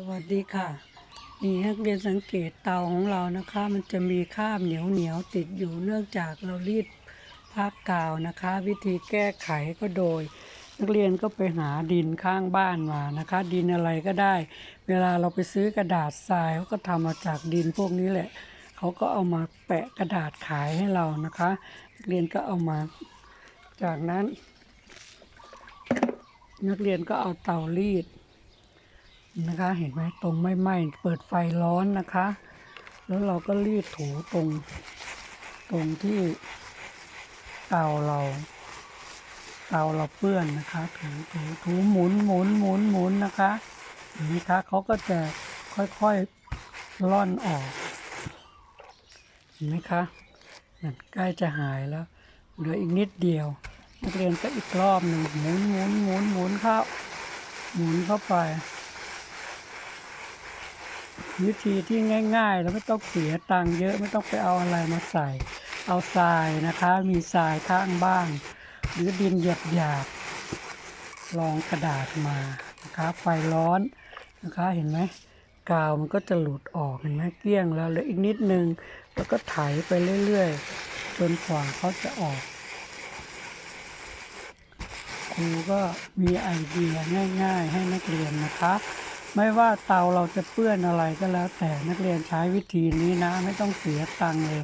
สวัสดีค่ะ นี่นักเรียนสังเกตเตาของเรานะคะ มันจะมีคราบเหนียวเหนียวติดอยู่เนื่องจากเรารีดผ้ากาวนะคะ วิธีแก้ไขก็โดย นักเรียนก็ไปหาดินข้างบ้านมานะคะ ดินอะไรก็ได้ เวลาเราไปซื้อกระดาษทรายเขาก็ทำมาจากดินพวกนี้แหละเขาก็เอามาแปะกระดาษขายให้เรานะคะนักเรียนก็เอามา จากนั้น นักเรียนก็เอาเตารีด นะคะ เห็นไหมตรงไม่ไหม้เปิดไฟร้อนนะคะ แล้วเราก็รีดถูตรง ตรงที่เตาเราเตาเราเปื้อนนะคะ ถูถูถูหมุนหมุนหมุนหมุนนะคะเห็นไหมคะเขาก็จะค่อยๆล่อนออกเห็นไหมคะนั่ใกล้จะหายแล้วเหลืออีกนิดเดียวนักเรียนก็อีกรอบหนึ่งหมุนหมุนหมุนหมุนเข้าหมุนเข้าไป วิธีที่ง่าย ๆ แล้วไม่ต้องเสียตังค์เยอะไม่ต้องไปเอาอะไรมาใส่ เอาทรายนะคะ มีทรายข้างบ้านหรือดินหยาบหยาบๆรองกระดาษมานะคะไฟร้อนนะคะเห็นไหมกาวมันก็จะหลุดออกเห็นไหมเกลี้ยงแล้วเหลืออีกนิดนึง แล้วก็ไถไปเรื่อยๆ จนกว่าเขาจะออกครูก็มีไอเดียง่าย ๆ ให้นักเรียนนะคะ ไม่ว่าเตาเราจะเปื้อนอะไรก็แล้ว แต่นักเรียนใช้วิธีนี้นะ ไม่ต้องเสียตังค์เลย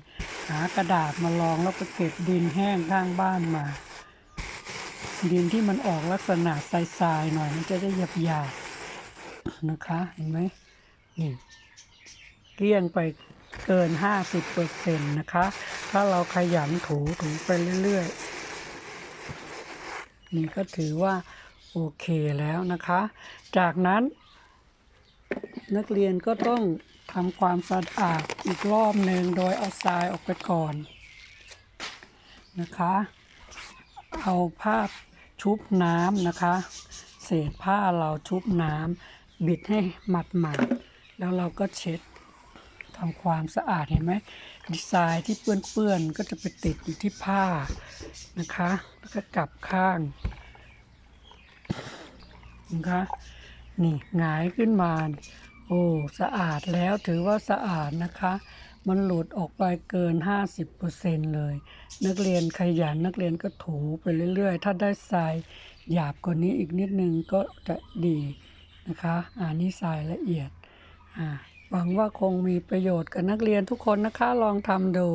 หากระดาษมาลองแล้วไปเก็บดินแห้งข้างบ้านมา ดินที่มันออกลักษณะทรายๆหน่อยมันจะได้หยาบๆนะคะเห็นไหมนี่เกลี้ยงไปเกิน 50%นะคะ ถ้าเราขยันถูถูไปเรื่อยๆ นี่ก็ถือว่าโอเคแล้วนะคะ จากนั้น นักเรียนก็ต้องทำความสะอาดอีกรอบหนึ่งโดยเอาทรายออกไปก่อนนะคะ เอาผ้าชุบน้ำนะคะ เศษผ้าเราชุบน้ำบิดให้หมัดหมาดแล้วเราก็เช็ดทำความสะอาดเห็นไหมดีไซน์ที่เปื้อนๆก็จะไปติดอยู่ที่ผ้านะคะ แล้วก็กลับข้างนะคะ นี่หงายขึ้นมา โอ้สะอาดแล้วถือว่าสะอาดนะคะ มันหลุดออกไปเกิน 50%เลย นักเรียนขยันนักเรียนก็ถูไปเรื่อยๆ ถ้าได้ทรายหยาบกว่านี้อีกนิดนึงก็จะดีนะคะอ่านี่ทรายละเอียดอ่าหวังว่าคงมีประโยชน์กับนักเรียนทุกคนนะคะลองทำดู